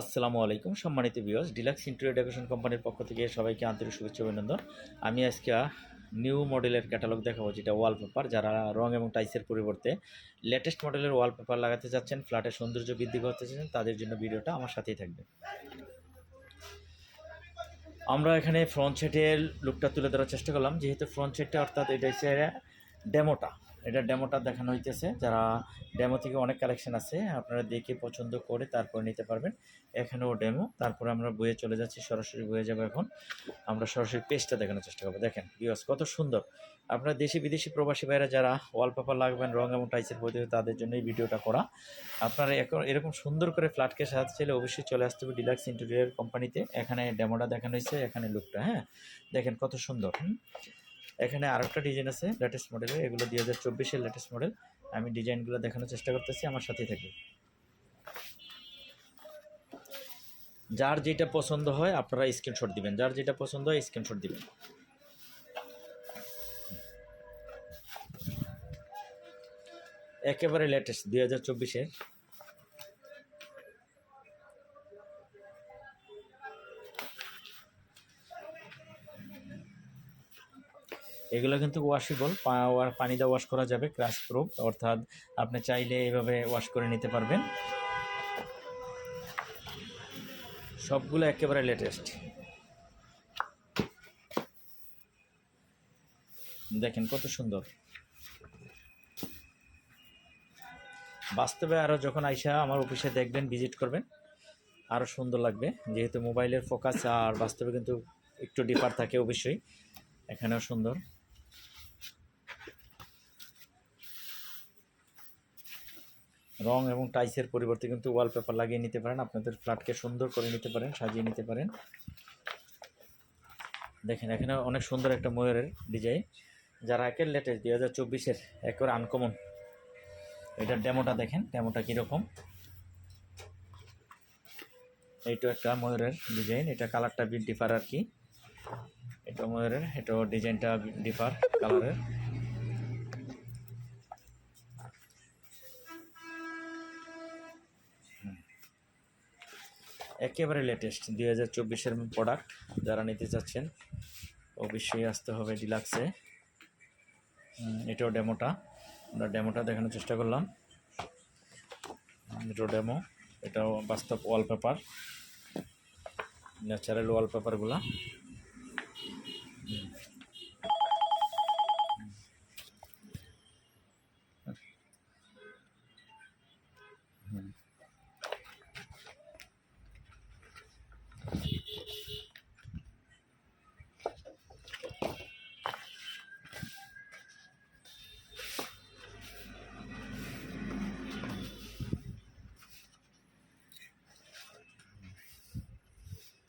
আসসালামু আলাইকুম সম্মানিত ভিউয়ার্স ডিলাক্স ইন্টেরিয়র ডেকোরেশন কোম্পানির পক্ষ থেকে সবাইকে আন্তরিক শুভেচ্ছা অভিনন্দন। আমি আজকে নিউ মডেলের ক্যাটালগ দেখাবো, যেটা ওয়ালপেপার যারা রং এবং টাইসের পরিবর্তে লেটেস্ট মডেলের ওয়ালপেপার লাগাতে চাচ্ছেন ফ্ল্যাটের সৌন্দর্য বৃদ্ধি করতে চাচ্ছেন, তাদের জন্য ভিডিওটা আমার সাথেই থাকবে। আমরা এখানে ফ্রন্ট সেটের লুকটা তুলে ধরার চেষ্টা করলাম, যেহেতু ফ্রন্ট সেটটা অর্থাৎ এটা হচ্ছে ডেমোটা এটা ডেমোটা দেখানো হইতেছে। যারা ডেমো থেকে অনেক কালেকশন আছে, আপনারা দেখে পছন্দ করে তারপর নিতে পারবেন। এখানেও ডেমো। তারপরে আমরা বইয়ে চলে যাচ্ছি, সরাসরি বইয়ে যাব এখন। আমরা সরাসরি পেজটা দেখানোর চেষ্টা করব। দেখেন বিয়স কত সুন্দর। আপনারা দেশি, বিদেশি প্রবাসী ভাইরা যারা ওয়ালপেপার লাগবেন, রং এবং টাইসের বই তাদের জন্য এই ভিডিওটা করা। আপনারা এখন এরকম সুন্দর করে ফ্ল্যাটকে সাজাতে চাইলে অবশ্যই চলে আসতে হবে ডিলাক্স ইন্টেরিয়ার কোম্পানিতে। এখানে ডেমোটা দেখানো হয়েছে, এখানে লুকটা হ্যাঁ। দেখেন কত সুন্দর হুম আর একটা ডিজাইন আছে লেটেস্ট মডেলের এগুলো দুই হাজার চব্বিশের লেটেস্ট মডেল আমি ডিজাইনগুলো দেখানোর চেষ্টা করতেছি, আমার সাথেই থাকবে। যার যেটা পছন্দ হয়, আপনারা স্ক্রিনশট দিবেন। যার যেটা পছন্দ হয় স্ক্রিনশট দিবেন। একেবারে লেটেস্ট দুই হাজার চব্বিশের। এগুলো কিন্তু ওয়াশেবল পানি দিয়ে ওয়াশ করা যাবে ক্রাশ প্রুফ অর্থাৎ আপনি চাইলে এভাবে ওয়াশ করে নিতে পারবেন। সবগুলো একেবারে লেটেস্ট দেখেন কত সুন্দর। বাস্তবে আরও যখন আইসা আমার অফিসে দেখবেন ভিজিট করবেন আরও সুন্দর লাগবে। যেহেতু মোবাইলের ফোকাস আর বাস্তবে কিন্তু একটু ডিফার থাকে অবশ্যই, এখানেও সুন্দর। রং এবং টাইসের পরিবর্তে কিন্তু ওয়ালপেপার লাগিয়ে নিতে পারেন। আপনাদের ফ্ল্যাটকে সুন্দর করে নিতে পারেন, সাজিয়ে নিতে পারেন। দেখেন, এখানে অনেক সুন্দর একটা ময়ূরের ডিজাইন যারা একের লেটেস্ট দুই হাজার চব্বিশের একেবারে আনকমন এটার ডেমোটা দেখেন ডেমোটা কীরকম। এইটা একটা ময়ূরের ডিজাইন এটা কালারটা ডিফার আর কি। এটা ময়ূরের, এটাও ডিজাইনটা ডিফার কালারের একেবারে লেটেস্ট দুই হাজার চব্বিশের প্রোডাক্ট যারা নিতে চাচ্ছেন, অবশ্যই আসতে হবে ডিলাক্সে এটাও ডেমোটা আমরা ডেমোটা দেখানোর চেষ্টা করলাম। এটাও ডেমো এটাও বাস্তব ওয়ালপেপার ন্যাচারাল ওয়ালপেপারগুলা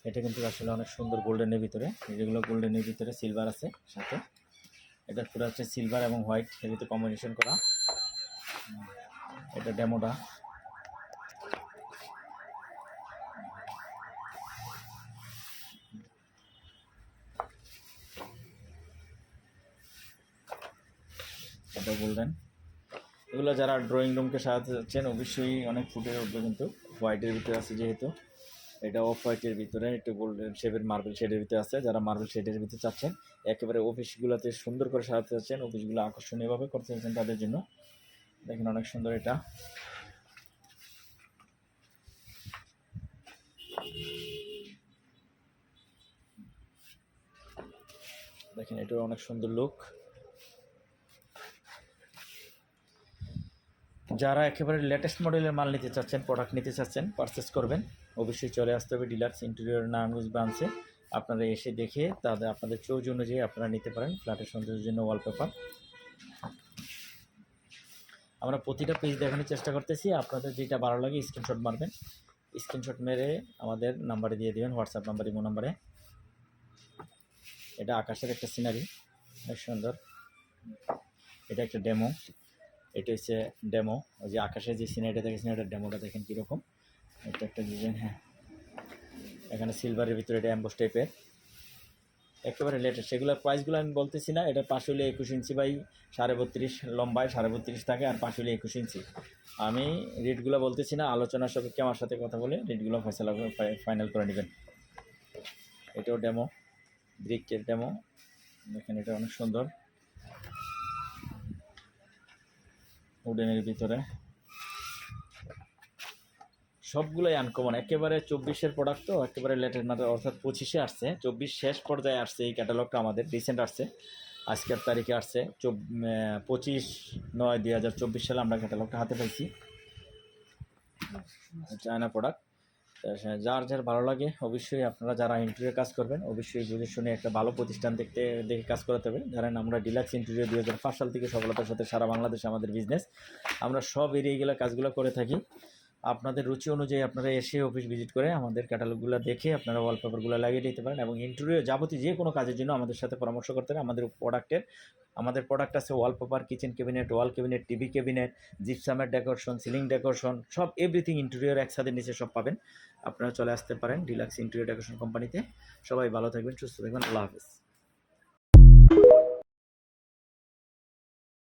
এটা কিন্তু আসলে অনেক সুন্দর গোল্ডেনের ভিতরে। যেগুলো গোল্ডেনের ভিতরে সিলভার আছে সাথে। এটা পুরো হচ্ছে সিলভার এবং হোয়াইট এর ভিতরে কম্বিনেশন করা। এটা ডেমোটা এটা গোল্ডেন এগুলো যারা ড্রয়িং রুমকে সাজাতে যাচ্ছেন অবশ্যই অনেক ফুটে উঠবে কিন্তু। হোয়াইটের ভিতরে আছে যেহেতু। এটা অফ হোয়াইটের ভিতরে, একটু গোল্ডেন শেপের মার্বেল শেডের ভিতরে আছে। যারা মার্বেল শেডের ভিতরে চাচ্ছেন, একেবারে অফিসগুলোতে সুন্দর করে সাজাতে চাচ্ছেন অফিসগুলো আকর্ষণীয়ভাবে করতে চাচ্ছেন তাদের জন্য। দেখেন অনেক সুন্দর এটা। দেখেন এটাও অনেক সুন্দর লুক যারা একেবারে লেটেস্ট মডেলের মাল নিতে চাচ্ছেন প্রোডাক্ট নিতে চাচ্ছেন পারচেস করবেন, অবশ্যই চলে আসতে হবে ডিলাক্স ইন্টেরিয়র নারায়ণগঞ্জ ব্রাঞ্চে আপনারা এসে দেখে তাদের, আপনাদের চোজ অনুযায়ী আপনারা নিতে পারেন ফ্ল্যাটের সৌন্দর্যের জন্য ওয়ালপেপার আমরা প্রতিটা পেজ দেখানোর চেষ্টা করতেছি, আপনাদের যেটা ভালো লাগে স্ক্রিনশট মারবেন। স্ক্রিনশট মেরে আমাদের নাম্বারে দিয়ে দেবেন হোয়াটসঅ্যাপ নাম্বার ইমো নাম্বারে এটা আকাশের একটা সিনারি অনেক সুন্দর। এটা একটা ডেমো এটা হচ্ছে ডেমো ওই যে আকাশে যে সিনারিটা দেখেছেন এটা ডেমোটা দেখেন কীরকম। এটা একটা ডিজাইন হ্যাঁ। এখানে সিলভারের ভিতরে এটা অ্যাম্বোস টাইপের একেবারে লেটেস্ট সেগুলোর প্রাইসগুলো আমি বলতেছি না, এটা পাঁচ হলে একুশ ইঞ্চি বাই সাড়ে বত্রিশ লম্বায়, সাড়ে বত্রিশ থাকে আর পাঁচ হলে একুশ ইঞ্চি। আমি রেটগুলো বলতেছি না, আলোচনা সাপেক্ষে আমার সাথে কথা বলে রেটগুলো ফয়সলা ফাইনাল করে নেবেন। এটাও ডেমো ব্রিকের ডেমো দেখেন এটা অনেক সুন্দর। উডেনের ভিতরে। সবগুলোই আনকমন একেবারে চব্বিশের প্রোডাক্ট তো একেবারে লেটের না অর্থাৎ পঁচিশে আসছে। চব্বিশ শেষ পর্যায়ে আসছে এই ক্যাটালগটা আমাদের রিসেন্ট আসছে। আজকের তারিখে আসছে। পঁচিশ নয় দুই হাজার চব্বিশ সালে আমরা ক্যাটালগটা হাতে পাইছি চায়না প্রোডাক্ট যার যার ভালো লাগে, অবশ্যই আপনারা যারা ইন্টারভিউ কাজ করবেন, অবশ্যই বুঝে শুনে একটা ভালো প্রতিষ্ঠান দেখতে, দেখে কাজ করাতে হবে। ধরেন আমরা ডিলাক্স ইন্টারভিউ দুই হাজার সাল থেকে সফলতার সাথে সারা বাংলাদেশে আমাদের বিজনেস আমরা সব এরিয়াগুলো কাজগুলো করে থাকি। আপনাদের রুচি অনুযায়ী আপনারা এসে অফিস ভিজিট করে আমাদের ক্যাটালগুলো দেখে আপনারা ওয়ালপেপারগুলো লাগিয়ে দিতে পারেন এবং ইন্টারভিউ যাবতীয় যে কোনো কাজের জন্য আমাদের সাথে পরামর্শ করতে পারেন। আমাদের প্রোডাক্টের আমাদের প্রোডাক্ট আছে wallpaper kitchen cabinet wall cabinet TV cabinet জিপসামের decoration ceiling decoration সব এভরিথিং ইন্টেরিয়র একসাথে নিচে সব পাবেন। আপনারা চলে আসতে পারেন ডিলাক্স ইন্টেরিয়র ডেকোরেশন কোম্পানিতে সবাই ভালো থাকবেন, সুস্থ থাকবেন, আল্লাহ হাফিজ।